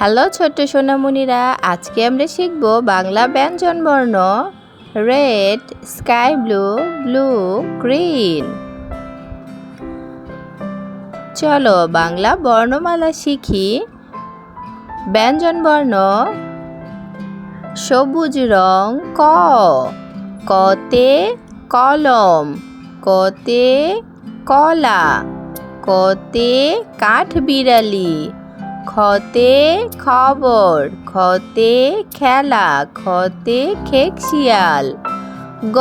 Hello ছোট্ট সোনামণিরা, আজকে আমরা শিখব বাংলা ব্যঞ্জনবর্ণ। Red sky blue blue green চলো বাংলা বর্ণমালা শিখি। ব্যঞ্জনবর্ণ, সবুজ রং, ক। কতে কলম, কতে কলা, কতে কাঠ বিড়ালি খতে খবর, খতে খেলা, খতে খেকশিয়াল গ,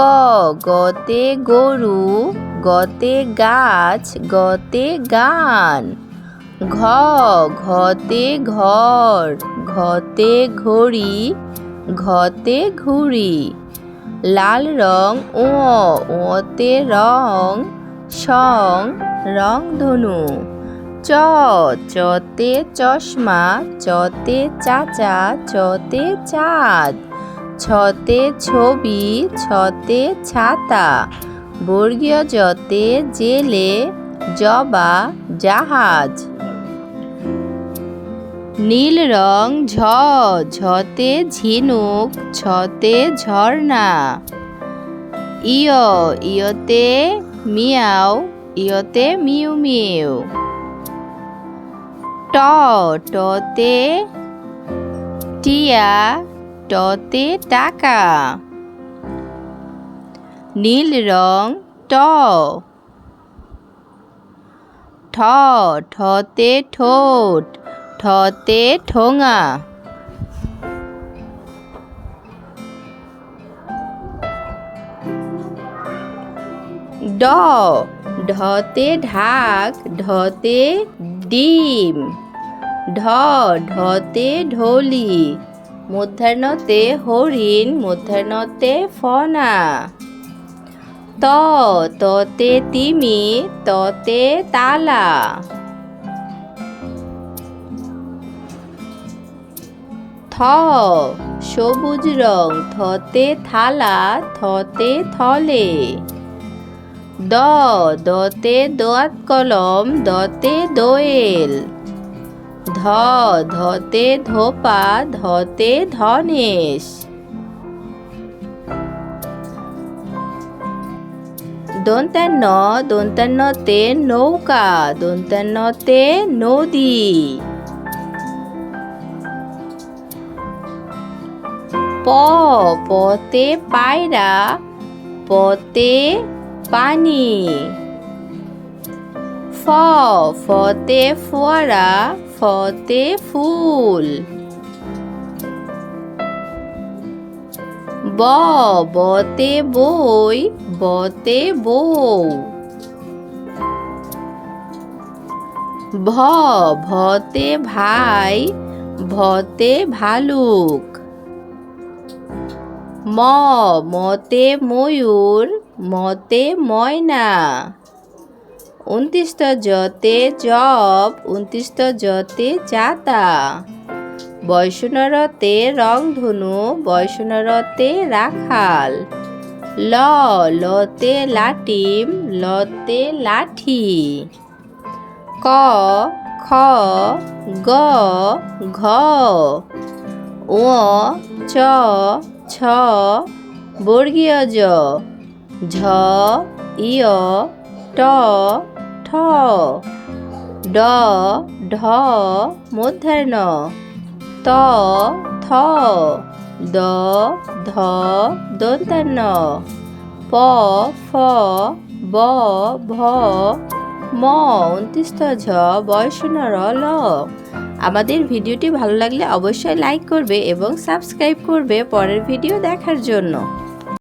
গতে গরু, গতে গাছ, গতে গান। ঘ, ঘতে ঘর, ঘতে ঘড়ি, ঘতে ঘুড়ি। লাল রং ও ওতে রং, সং, রং ধনু। চ চতে চশমা চতে চাচা চতে চাঁদ ছতে ছবি ছতে ছাতা, বর্গীয় জতে জেলে জবা জাহাজ। নীল রং ঝ ঝতে ঝিনুক ছতে ঝর্ণা। ইয়, ইয়তে মিয়াও, ইয়তে মিউ মিউ টতে টিয়া টতে টাকা। নীল রং ট। ঠ, ঠতে ঠোঁট, ঠতে ঠোঙা। ড, ঢতে ঢাক, ঢতে ডিম। ঢ, ঢতে ঢোলি, মধ্যাহ্নতে হরিণ, মধ্যাহ্নতে ফনা। ত, ততে তিমি, ততে তালা। থ, সবুজ রং, থতে থালা, থতে থলে। দ, দতে দোয়াত কলম, দতে দোয়েল। ধ, ধতে ধোপা, ধতে ধনেশ। দন্তান্ন দন্তান্নতে নৌকা দন্তান্নতে নদী। প পতে পায়রা পতে পানি। ফ, ফতে ফোয়ারা ফতে ফুল। ব, বতে বই, বতে বউ। ভ, ভতে ভাই, ভতে ভালুক। ম, মতে ময়ূর, মতে ময়না। উনত্রিশটা জতে জব উনত্রিশটা জতে চাতা। বৈষ্ণরতে রংধনু, বৈষ্ণরতে রাখাল। ল, লতে লাটিম, লতে লাঠি। ক, খ, গ, ঘ। ও চ, ছ, বর্গীয় জ। ঝ ইয় ট। ঠ। ড, ঢ, মধ্যাহ্ন। ত, থ, দ, ধ, দন্তান্ন। প, ফ, ব, ভ, ম উনত্রিশত ঝ বয়সনর ল। আমাদের ভিডিওটি ভালো লাগলে অবশ্যই লাইক করবে এবং সাবস্ক্রাইব করবে পরের ভিডিও দেখার জন্য।